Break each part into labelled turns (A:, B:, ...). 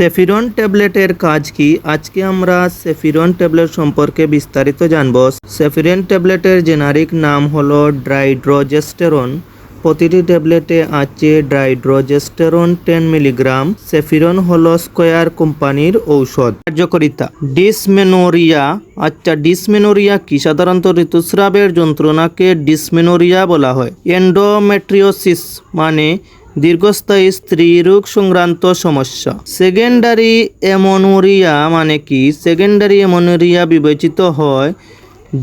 A: সেফিরন ট্যাবলেটের কাজ কি? আজকে আমরা সেফিরন ট্যাবলেট সম্পর্কে বিস্তারিত জানব। সেফিরন ট্যাবলেটের জেনারিক নাম হলো ড্রাইড্রোজেস্টেরন প্রতিটি ট্যাবলেটে আছে ড্রাইড্রোজেস্টেরন টেন মিলিগ্রাম। সেফিরন হলো স্কোয়ার কোম্পানির ঔষধ। কার্যকারিতা। ডিসমেনোরিয়া। আচ্ছা ডিসমেনোরিয়া কি? সাধারণত ঋতুস্রাবের যন্ত্রণাকে ডিসমেনোরিয়া বলা হয়। এন্ডোমেট্রিওসিস মানে দীর্ঘস্থায়ী স্ত্রী রোগ সংক্রান্ত সমস্যা। সেকেন্ডারি এমনোরিয়া মানে কি? সেকেন্ডারি এমনোরিয়া বিবেচিত হয়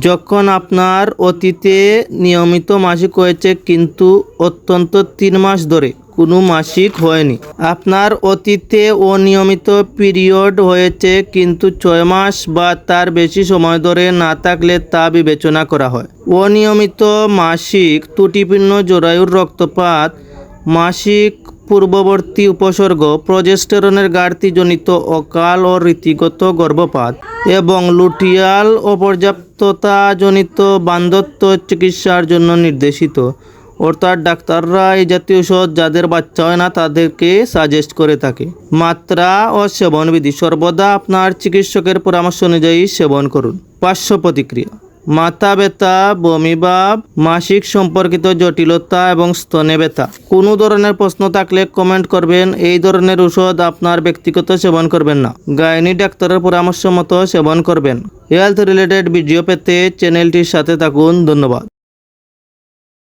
A: যখন আপনার অতীতে নিয়মিত মাসিক হয়েছে, কিন্তু অত্যন্ত তিন মাস ধরে। কোনো মাসিক হয়নি। আপনার অতীতে অনিয়মিত পিরিয়ড হয়েছে, কিন্তু ছয় মাস বা তার বেশি সময় ধরে না থাকলে তা বিবেচনা করা হয়। অনিয়মিত মাসিক ত্রুটিপূর্ণ জরায়ুর রক্তপাত মাসিক পূর্ববর্তী উপসর্গ প্রজেস্টেরনের ঘাটতিজনিত অকাল ও রীতিগত গর্ভপাত এবং লুটিয়াল অপর্যাপ্ততাজনিত বান্ধত্ব চিকিৎসার জন্য নির্দেশিত। অর্থাৎ ডাক্তাররা এই জাতীয় ওষুধ যাদের বাচ্চা হয় না, তাদেরকে সাজেস্ট করে থাকে। মাত্রা ও সেবনবিধি সর্বদা আপনার চিকিৎসকের পরামর্শ অনুযায়ী সেবন করুন। পার্শ্ব প্রতিক্রিয়া। মাথা ব্যথা, বমি ভাব, মাসিক সম্পর্কিত জটিলতা এবং স্তনে ব্যথা। কোনো ধরনের প্রশ্ন থাকলে কমেন্ট করবেন। এই ধরনের ওষুধ আপনার ব্যক্তিগত সেবন করবেন না। গাইনি ডাক্তারের পরামর্শ মতো সেবন করবেন। হেলথ রিলেটেড ভিডিও পেতে চ্যানেলটির সাথে থাকুন। ধন্যবাদ।